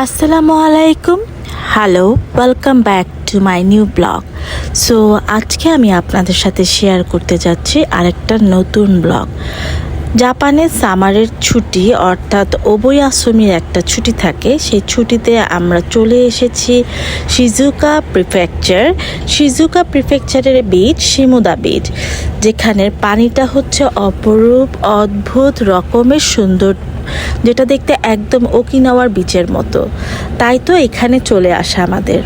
আসসালামু আলাইকুম। Hello welcome back to my new blog so আজকে আমি আপনাদের সাথে শেয়ার করতে যাচ্ছি আরেকটা নতুন ব্লগ জাপানে সামারের ছুটি, অর্থাৎ ওবই আসমির একটা ছুটি থাকে। সেই ছুটিতে আমরা চলে এসেছি শিজুকা প্রিফেকচার শিজুকা প্রিফেকচারের বিচ শিমুদা বিচ যেখানের পানিটা হচ্ছে অপরূপ, অদ্ভুত রকমের সুন্দর যেটা দেখতে একদম ওকিনাওয়ার বিচের মতো। তাই তো এখানে চলে আসা আমাদের।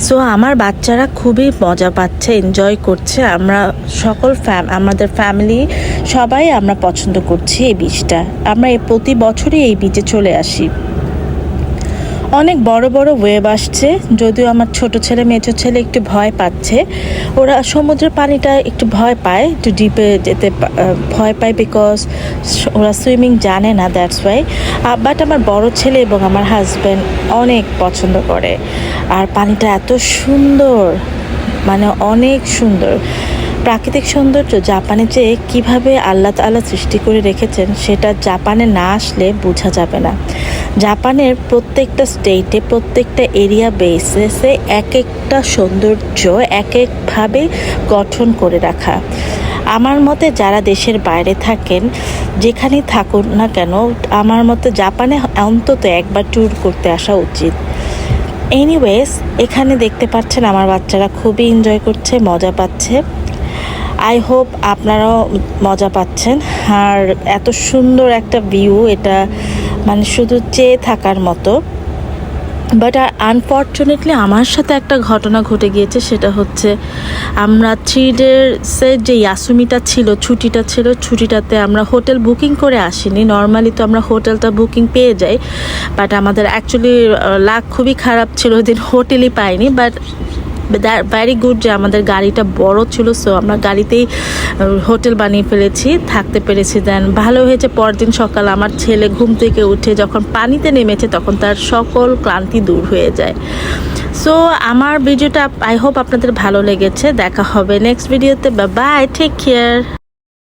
সো আমার বাচ্চারা খুবই মজা পাচ্ছে এনজয় করছে। আমরা সকল ফ্যাম আমাদের ফ্যামিলি সবাই আমরা পছন্দ করছি এই বীজটা আমরা প্রতি বছরই এই বীজে চলে আসি। অনেক বড় বড় ওয়েব আসছে, যদিও আমার ছোট ছেলে, মেজো ছেলে একটু ভয় পাচ্ছে। ওরা সমুদ্রের পানিটা একটু ভয় পায়, একটু ডিপে যেতে ভয় পায় বিকজ ওরা সুইমিং জানে না দ্যাটস ওয়াই বাট আমার বড় ছেলে এবং আমার হাজব্যান্ড অনেক পছন্দ করে। আর পানিটা এত সুন্দর মানে অনেক সুন্দর। প্রাকৃতিক সৌন্দর্য জাপানে যে কীভাবে আল্লাহ তাআলা সৃষ্টি করে রেখেছেন, সেটা জাপানে না আসলে বোঝা যাবে না। জাপানের প্রত্যেকটা স্টেটে প্রত্যেকটা এরিয়া বেসেসে এক একটা সৌন্দর্য এক একভাবে গঠন করে রাখা। আমার মতে যারা দেশের বাইরে থাকেন, যেখানেই থাকুন না কেন, আমার মতে জাপানে অন্তত একবার ট্যুর করতে আসা উচিত। এনিওয়েজ এখানে দেখতে পাচ্ছেন আমার বাচ্চারা খুবই এনজয় করছে, মজা পাচ্ছে। আই হোপ আপনারাও মজা পাচ্ছেন। আর এত সুন্দর একটা ভিউ এটা মানে শুধু চেয়ে থাকার মতো। বাট আর আনফর্চুনেটলি আমার সাথে একটা ঘটনা ঘটে গিয়েছে, সেটা হচ্ছে আমরা থ্রি ডেসের যে ইয়াসুমিটা ছিল, ছুটিটা ছিল, ছুটিটাতে আমরা হোটেল বুকিং করে আসিনি। নর্মালি তো আমরা হোটেলটা বুকিং পেয়ে যাই বাট আমাদের অ্যাকচুয়ালি লাক খুবই খারাপ ছিল, ওই দিন হোটেলই পাইনি। বাট ভ্যারি গুড যে আমাদের গাড়িটা বড় ছিল, সো আমরা গাড়িতেই হোটেল বানিয়ে ফেলেছি, থাকতে পেরেছি। দেন ভালো হয়েছে পরদিন সকাল, আমার ছেলে ঘুম থেকে উঠে যখন পানিতে নেমেছে তখন তার সকল ক্লান্তি দূর হয়ে যায়। সো আমার ভিডিওটা, আই হোপ আপনাদের ভালো লেগেছে। দেখা হবে নেক্সট ভিডিওতে। বা বাই টেক কেয়ার